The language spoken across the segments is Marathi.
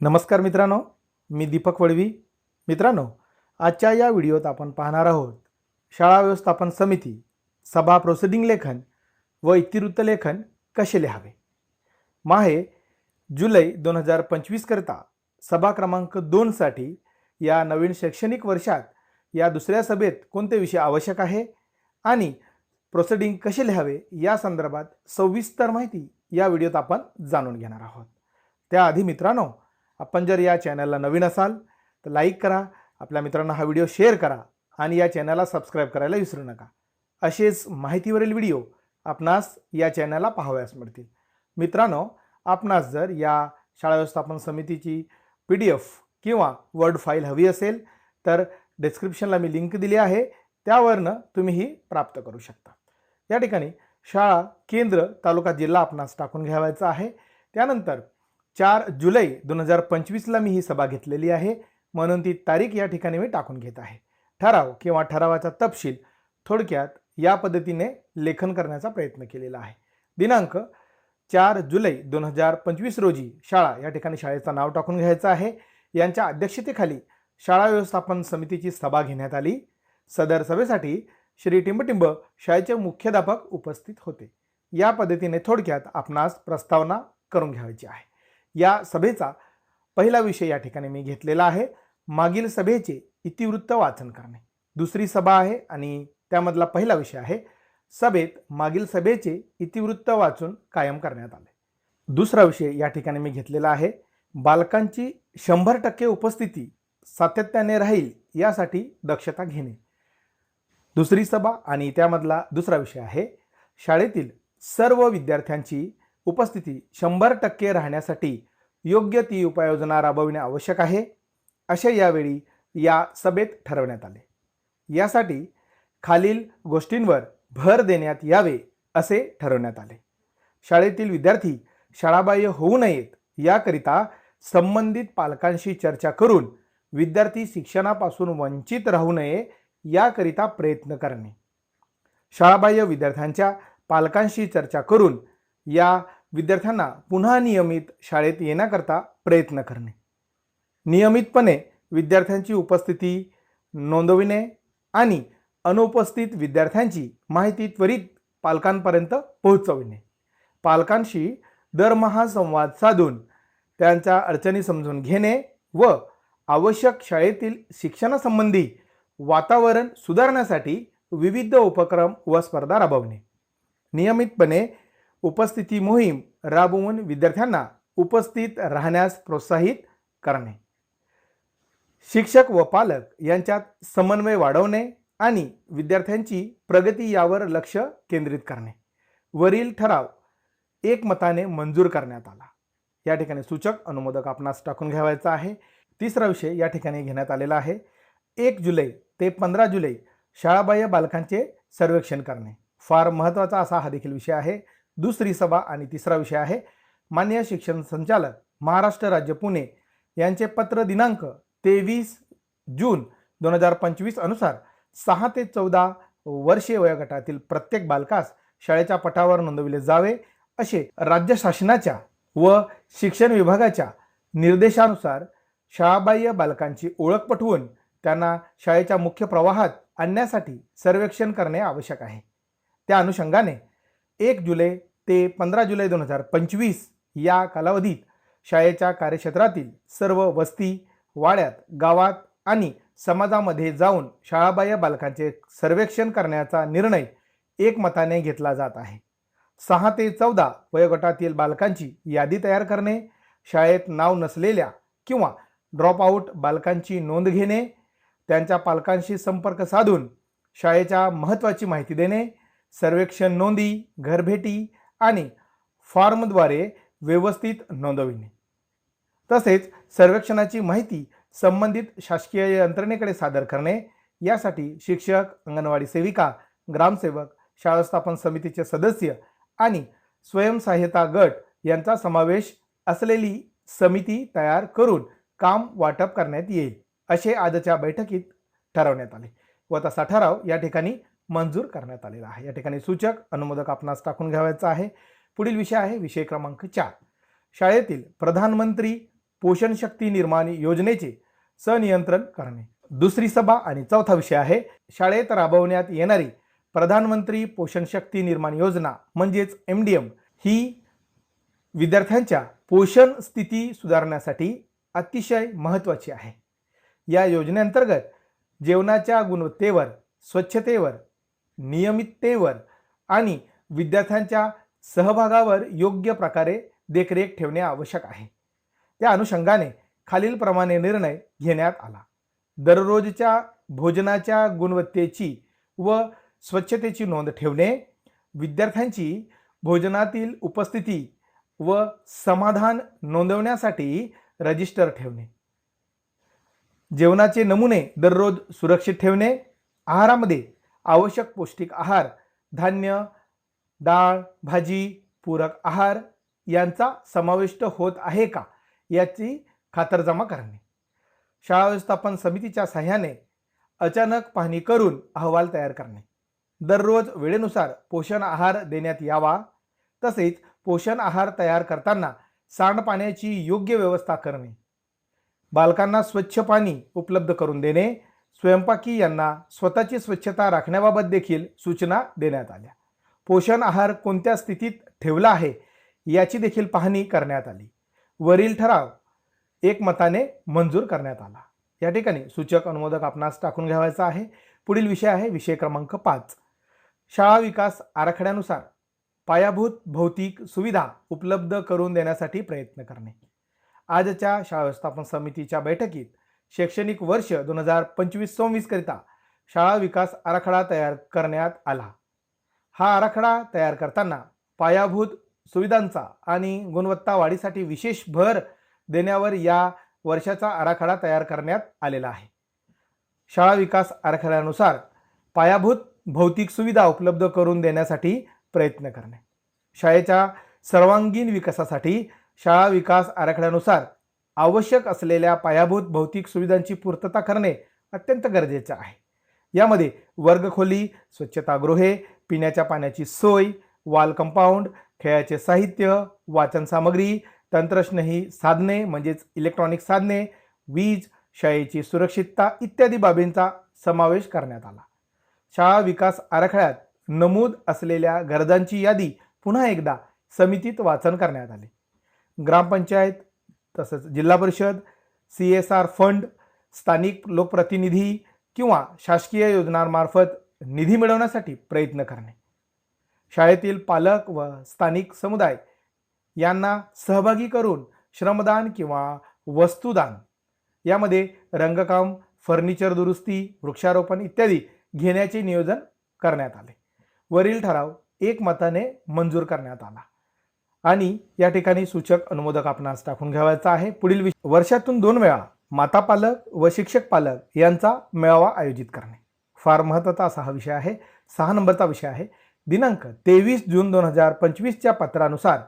नमस्कार मित्रांनो मी दीपक वडवी मित्रांनो आजच्या या व्हिडिओत आपण पाहणार आहोत शाळा व्यवस्थापन समिती सभा प्रोसिडिंग लेखन व इतिवृत्त लेखन कसे लिहावे? माहे जुलै दोन हजार पंचवीसकरता सभा क्रमांक दोनसाठी या नवीन शैक्षणिक वर्षात या दुसऱ्या सभेत कोणते विषय आवश्यक आहे आणि प्रोसिडिंग कसे लिहावे या संदर्भात सविस्तर माहिती या व्हिडिओत आपण जाणून घेणार आहोत. त्याआधी मित्रांनो आपण जर या चॅनलला नवीन असाल तर लाईक करा. आपल्या मित्रांना हा व्हिडिओ शेअर करा आणि या चॅनलला सबस्क्राईब करायला विसरू नका. असेच माहितीवरील व्हिडिओ आपणास या चॅनलला पाहावयास मिळतील. मित्रांनो आपणास जर या शाळा व्यवस्थापन समितीची पी डी एफ किंवा वर्ड फाईल हवी असेल तर डिस्क्रिप्शनला मी लिंक दिली आहे. त्यावरनं तुम्ही ही प्राप्त करू शकता. या ठिकाणी शाळा केंद्र तालुका जिल्हा आपणास टाकून घ्यावायचा आहे. त्यानंतर चार जुलै दोन हजार पंचवीसला मी ही सभा घेतलेली आहे. म्हणून ती तारीख या ठिकाणी मी टाकून घेत आहे. ठराव किंवा ठरावाचा तपशील थोडक्यात या पद्धतीने लेखन करण्याचा प्रयत्न केलेला आहे. दिनांक चार जुलै दोन हजार पंचवीस रोजी शाळा या ठिकाणी शाळेचं नाव टाकून घ्यायचं आहे. यांच्या अध्यक्षतेखाली शाळा व्यवस्थापन समितीची सभा घेण्यात आली. सदर सभेसाठी श्री टिंबटिंब शाळेचे मुख्याध्यापक उपस्थित होते. या पद्धतीने थोडक्यात आपणास प्रस्तावना करून घ्यायची आहे. या सभेचा पहिला विषय या ठिकाणी मी घेतलेला आहे. मागील सभेचे इतिवृत्त वाचन करणे दुसरी सभा आहे आणि त्यामधला पहिला विषय आहे. सभेत मागील सभेचे इतिवृत्त वाचून कायम करण्यात आले. दुसरा विषय या ठिकाणी मी घेतलेला आहे. बालकांची शंभर टक्के उपस्थिती सातत्याने राहील यासाठी दक्षता घेणे. दुसरी सभा आणि त्यामधला दुसरा विषय आहे. शाळेतील सर्व विद्यार्थ्यांची उपस्थिती शंभर टक्के राहण्यासाठी योग्य ती उपाययोजना राबविणे आवश्यक आहे. असे यावेळी या सभेत ठरवण्यात आले. यासाठी खालील गोष्टींवर भर देण्यात यावे असे ठरवण्यात आले. शाळेतील विद्यार्थी शाळाबाह्य होऊ नयेत याकरिता संबंधित पालकांशी चर्चा करून विद्यार्थी शिक्षणापासून वंचित राहू नये याकरिता प्रयत्न करणे. शाळाबाह्य विद्यार्थ्यांच्या पालकांशी चर्चा करून या विद्यार्थ्यांना पुन्हा नियमित शाळेत येण्याकरता प्रयत्न करणे. नियमितपणे विद्यार्थ्यांची उपस्थिती नोंदविणे आणि अनुपस्थित विद्यार्थ्यांची माहिती त्वरित पालकांपर्यंत पोहोचविणे. पालकांशी दरमहा संवाद साधून त्यांच्या अडचणी समजून घेणे व आवश्यक शाळेतील शिक्षणासंबंधी वातावरण सुधारण्यासाठी विविध उपक्रम व स्पर्धा राबवणे. नियमितपणे उपस्थिती मोहीम राबवून विद्यार्थ्यांना उपस्थित राहण्यास प्रोत्साहित करणे. शिक्षक व पालक यांच्यात समन्वय वाढवणे आणि विद्यार्थ्यांची प्रगती यावर लक्ष केंद्रित करणे. वरील ठराव एकमताने मंजूर करण्यात आला. या ठिकाणी सूचक अनुमोदक आपणास टाकून घ्यावायचा आहे. तिसरा विषय या ठिकाणी घेण्यात आलेला आहे. एक जुलै ते पंधरा जुलै शाळाबाह्य बालकांचे सर्वेक्षण करणे. फार महत्त्वाचा असा हा देखील विषय आहे. दुसरी सभा आणि तिसरा विषय आहे मान्य शिक्षण संचालक महाराष्ट्र राज्य पुणे यांचे पत्र दिनांक तेवीस जून दोन हजार पंचवीस अनुसार सहा ते चौदा वर्षीय वयोगटातील प्रत्येक बालकास शाळेच्या पटावर नोंदविले जावे असे राज्य शासनाच्या व शिक्षण विभागाच्या निर्देशानुसार शाळाबाह्य बालकांची ओळख पटवून त्यांना शाळेच्या मुख्य प्रवाहात आणण्यासाठी सर्वेक्षण करणे आवश्यक आहे. त्या अनुषंगाने एक जुलै ते पंधरा जुलै दोन हजार पंचवीस या कालावधीत शाळेच्या कार्यक्षेत्रातील सर्व वस्ती वाड्यात गावात आणि समाजामध्ये जाऊन शाळाबाह्य बालकांचे सर्वेक्षण करण्याचा निर्णय एकमताने घेतला जात आहे. सहा ते चौदा वयोगटातील बालकांची यादी तयार करणे शाळेत नाव नसलेल्या किंवा ड्रॉपआउट बालकांची नोंद घेणे त्यांच्या पालकांशी संपर्क साधून शाळेच्या महत्त्वाची माहिती देणे सर्वेक्षण नोंदी घरभेटी आणि फॉर्मद्वारे व्यवस्थित नोंदविणे. तसेच सर्वेक्षणाची माहिती संबंधित शासकीय यंत्रणेकडे सादर करणे यासाठी शिक्षक अंगणवाडी सेविका ग्रामसेवक शाळा स्थापन समितीचे सदस्य आणि स्वयंसहाय्यता गट यांचा समावेश असलेली समिती तयार करून काम वाटप करण्यात येईल असे आजच्या बैठकीत ठरवण्यात आले. व तसा ठराव या ठिकाणी मंजूर करण्यात आलेला आहे. या ठिकाणी सूचक अनुमोदक आपणास टाकून घ्यावायचा आहे. पुढील विषय आहे विषय क्रमांक चार. शाळेतील प्रधानमंत्री पोषण शक्ती निर्माण योजनेचे सनियंत्रण करणे. दुसरी सभा आणि चौथा विषय आहे शाळेत राबवण्यात येणारी प्रधानमंत्री पोषण शक्ती निर्माण योजना म्हणजेच एम डी एम ही विद्यार्थ्यांच्या पोषण स्थिती सुधारण्यासाठी अतिशय महत्त्वाची आहे. या योजनेअंतर्गत जेवणाच्या गुणवत्तेवर स्वच्छतेवर नियमिततेवर आणि विद्यार्थ्यांच्या सहभागावर योग्य प्रकारे देखरेख ठेवणे आवश्यक आहे. त्या अनुषंगाने खालीलप्रमाणे निर्णय घेण्यात आला. दररोजच्या भोजनाच्या गुणवत्तेची व स्वच्छतेची नोंद ठेवणे विद्यार्थ्यांची भोजनातील उपस्थिती व समाधान नोंदवण्यासाठी रजिस्टर ठेवणे जेवणाचे नमुने दररोज सुरक्षित ठेवणे आहारामध्ये आवश्यक पौष्टिक आहार धान्य डाळ भाजी पूरक आहार यांचा समाविष्ट होत आहे का? याची खातरजमा करणे. शाळा व्यवस्थापन समितीच्या सहाय्याने अचानक पाहणी करून अहवाल तयार करणे. दररोज वेळेनुसार पोषण आहार देण्यात यावा तसेच पोषण आहार तयार करताना सांडपाण्याची योग्य व्यवस्था करणे. बालकांना स्वच्छ पाणी उपलब्ध करून देणे स्वयंपाकी यांना स्वतःची स्वच्छता राखण्याबाबत देखील सूचना देण्यात आल्या. पोषण आहार कोणत्या स्थितीत ठेवला आहे याची देखील पाहणी करण्यात आली. वरील ठराव एकमताने मंजूर करण्यात आला. या ठिकाणी सूचक अनुमोदक आपणास टाकून घ्यावायचा आहे. पुढील विषय आहे विषय क्रमांक पाच. शाळा विकास आराखड्यानुसार पायाभूत भौतिक सुविधा उपलब्ध करून देण्यासाठी प्रयत्न करणे. आजच्या शाळा व्यवस्थापन समितीच्या बैठकीत शैक्षणिक वर्ष दोन हजार पंचवीस सव्वीस करिता शाळा विकास आराखडा तयार करण्यात आला. हा आराखडा तयार करताना पायाभूत सुविधांचा आणि गुणवत्ता वाढीसाठी विशेष भर देण्यावर या वर्षाचा आराखडा तयार करण्यात आलेला आहे. शाळा विकास आराखड्यानुसार पायाभूत भौतिक सुविधा उपलब्ध करून देण्यासाठी प्रयत्न करणे. शाळेच्या सर्वांगीण विकासासाठी शाळा विकास आराखड्यानुसार आवश्यक असलेल्या पायाभूत भौतिक सुविधांची पूर्तता करणे अत्यंत गरजेचे आहे. यामध्ये वर्गखोली स्वच्छतागृहे पिण्याच्या पाण्याची सोय वाल कंपाऊंड खेळाचे साहित्य वाचन सामग्री तंत्रस्नेही साधने म्हणजेच इलेक्ट्रॉनिक साधने वीज शाळेची सुरक्षितता इत्यादी बाबींचा समावेश करण्यात आला. शाळा विकास आराखड्यात नमूद असलेल्या गरजांची यादी पुन्हा एकदा समितीत वाचन करण्यात आले. ग्रामपंचायत तसंच जिल्हा परिषद सी एस आर फंड स्थानिक लोकप्रतिनिधी किंवा शासकीय योजनांमार्फत निधी मिळवण्यासाठी प्रयत्न करणे. शाळेतील पालक व स्थानिक समुदाय यांना सहभागी करून श्रमदान किंवा वस्तुदान यामध्ये रंगकाम फर्निचर दुरुस्ती वृक्षारोपण इत्यादी घेण्याचे नियोजन करण्यात आले. वरील ठराव एकमताने मंजूर करण्यात आला. आणि या ठिकाणी सूचक अनुमोदक आपणास टाकून घ्यावायचा आहे. पुढील विषय वर्षातून दोन वेळा माता पालक व शिक्षक पालक यांचा मेळावा आयोजित करणे. फार महत्त्वाचा असा हा विषय आहे. सहा नंबरचा विषय आहे. दिनांक तेवीस जून दोन हजार पंचवीसच्या पत्रानुसार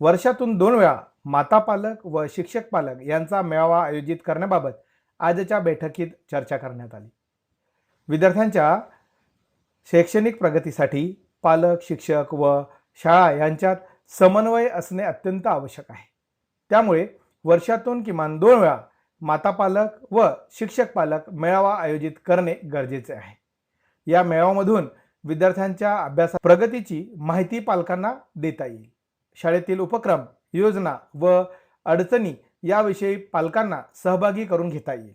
वर्षातून दोन वेळा माता पालक व शिक्षक पालक यांचा मेळावा आयोजित करण्याबाबत आजच्या बैठकीत चर्चा करण्यात आली. विद्यार्थ्यांच्या शैक्षणिक प्रगतीसाठी पालक शिक्षक व शाळा यांच्यात समन्वय असणे अत्यंत आवश्यक आहे. त्यामुळे वर्षातून किमान दोन वेळा मातापालक व शिक्षक पालक मेळावा आयोजित करणे गरजेचे आहे. या मेळाव्यामधून विद्यार्थ्यांच्या अभ्यास प्रगतीची माहिती पालकांना देता येईल. शाळेतील उपक्रम योजना व अडचणी याविषयी पालकांना सहभागी करून घेता येईल.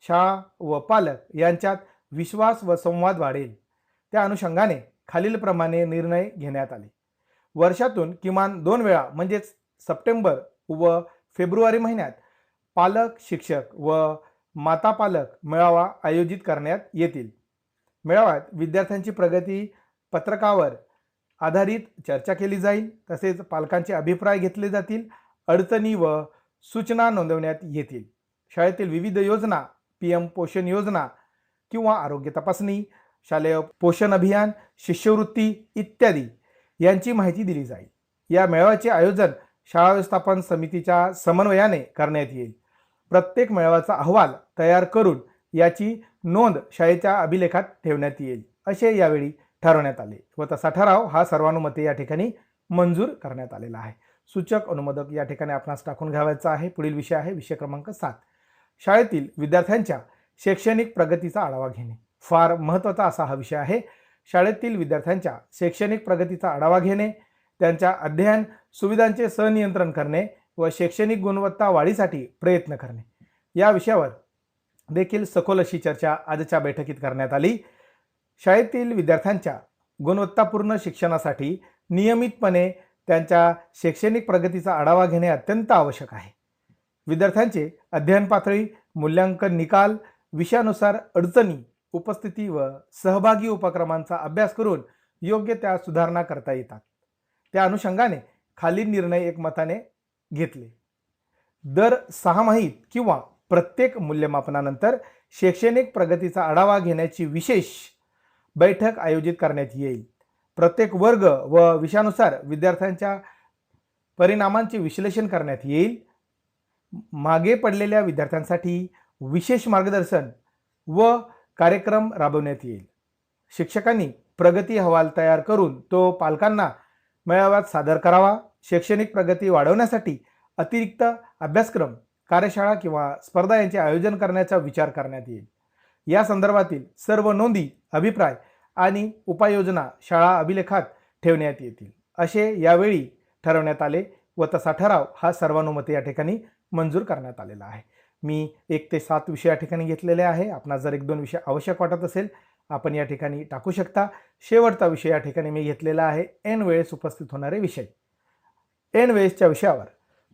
शाळा व पालक यांच्यात विश्वास व संवाद वाढेल. त्या अनुषंगाने खालीलप्रमाणे निर्णय घेण्यात आले. वर्षातून किमान दोन वेळा म्हणजेच सप्टेंबर व फेब्रुवारी महिन्यात पालक शिक्षक व माता पालक मेळावा आयोजित करण्यात येतील. मेळाव्यात विद्यार्थ्यांची प्रगती पत्रकावर आधारित चर्चा केली जाईल तसेच पालकांचे अभिप्राय घेतले जातील अडचणी व सूचना नोंदवण्यात येतील. शाळेतील विविध योजना पी एम पोषण योजना किंवा आरोग्य तपासणी शालेय पोषण अभियान शिष्यवृत्ती इत्यादी यांची माहिती दिली जाईल. या मेळाव्याचे आयोजन शाळा व्यवस्थापन समितीच्या समन्वयाने करण्यात येईल. प्रत्येक मेळाव्याचा अहवाल तयार करून याची नोंद शाळेच्या अभिलेखात ठेवण्यात येईल असे यावेळी ठरवण्यात आले व तसा ठराव हा सर्वानुमते या ठिकाणी मंजूर करण्यात आलेला आहे. सूचक अनुमोदक या ठिकाणी आपणास टाकून घ्यावायचा आहे. पुढील विषय आहे विषय क्रमांक सात. शाळेतील विद्यार्थ्यांच्या शैक्षणिक प्रगतीचा आढावा घेणे. फार महत्त्वाचा असा हा विषय आहे शाळेतील विद्यार्थ्यांच्या शैक्षणिक प्रगतीचा आढावा घेणे त्यांच्या अध्ययन सुविधांचे सनियंत्रण करणे व शैक्षणिक गुणवत्ता वाढीसाठी प्रयत्न करणे. या विषयावर देखील सखोल अशी चर्चा आजच्या बैठकीत करण्यात आली. शाळेतील विद्यार्थ्यांच्या गुणवत्तापूर्ण शिक्षणासाठी नियमितपणे त्यांच्या शैक्षणिक प्रगतीचा आढावा घेणे अत्यंत आवश्यक आहे. विद्यार्थ्यांचे अध्ययन पातळी मूल्यांकन निकाल विषयानुसार अडचणी उपस्थिती व सहभागी उपक्रमांचा अभ्यास करून योग्य त्या सुधारणा करता येतात. त्या अनुषंगाने खालील निर्णय एकमताने घेतले. दर सहामाहीत किंवा प्रत्येक मूल्यमापनानंतर शैक्षणिक प्रगतीचा आढावा घेण्याची विशेष बैठक आयोजित करण्यात येईल. प्रत्येक वर्ग व विषयानुसार विद्यार्थ्यांच्या परिणामांचे विश्लेषण करण्यात येईल. मागे पडलेल्या विद्यार्थ्यांसाठी विशेष मार्गदर्शन व कार्यक्रम राबवण्यात येईल. शिक्षकांनी प्रगती अहवाल तयार करून तो पालकांना मेळाव्यात सादर करावा. शैक्षणिक प्रगती वाढवण्यासाठी अतिरिक्त अभ्यासक्रम कार्यशाळा किंवा स्पर्धा यांचे आयोजन करण्याचा विचार करण्यात येईल. या संदर्भातील सर्व नोंदी अभिप्राय आणि उपाययोजना शाळा अभिलेखात ठेवण्यात येतील. असे यावेळी ठरवण्यात आले व तसा ठराव हा सर्वानुमते या ठिकाणी मंजूर करण्यात आलेला आहे. मी एक ते सात विषय या ठिकाणी घेतलेले आहे. आपणास जर एक दोन विषय आवश्यक वाटत असेल आपण या ठिकाणी टाकू शकता. शेवटचा विषय या ठिकाणी मी घेतलेला आहे. एन वेळेस उपस्थित होणारे विषय. एन वेळेसच्या विषयावर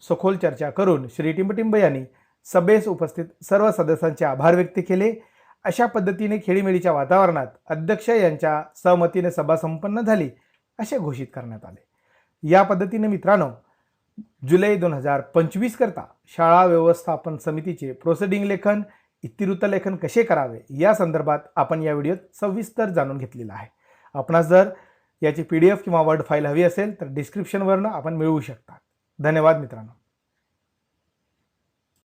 सखोल चर्चा करून श्री टिंबटिंब यांनी सभेस उपस्थित सर्व सदस्यांचे आभार व्यक्त केले. अशा पद्धतीने खेळीमेळीच्या वातावरणात अध्यक्ष यांच्या सहमतीने सभा संपन्न झाली असे घोषित करण्यात आले. या पद्धतीने मित्रांनो जुलै दोन हजार पंचवीस करता शाळा व्यवस्थापन समितीचे प्रोसिडिंग लेखन इतिवृत्त लेखन कसे करावे? या संदर्भात आपण या व्हिडिओत सविस्तर जाणून घेतलेला आहे. आपणास जर याची पी डी एफ किंवा वर्ड फाईल हवी असेल तर डिस्क्रिप्शनवरनं आपण मिळवू शकता. धन्यवाद मित्रांनो.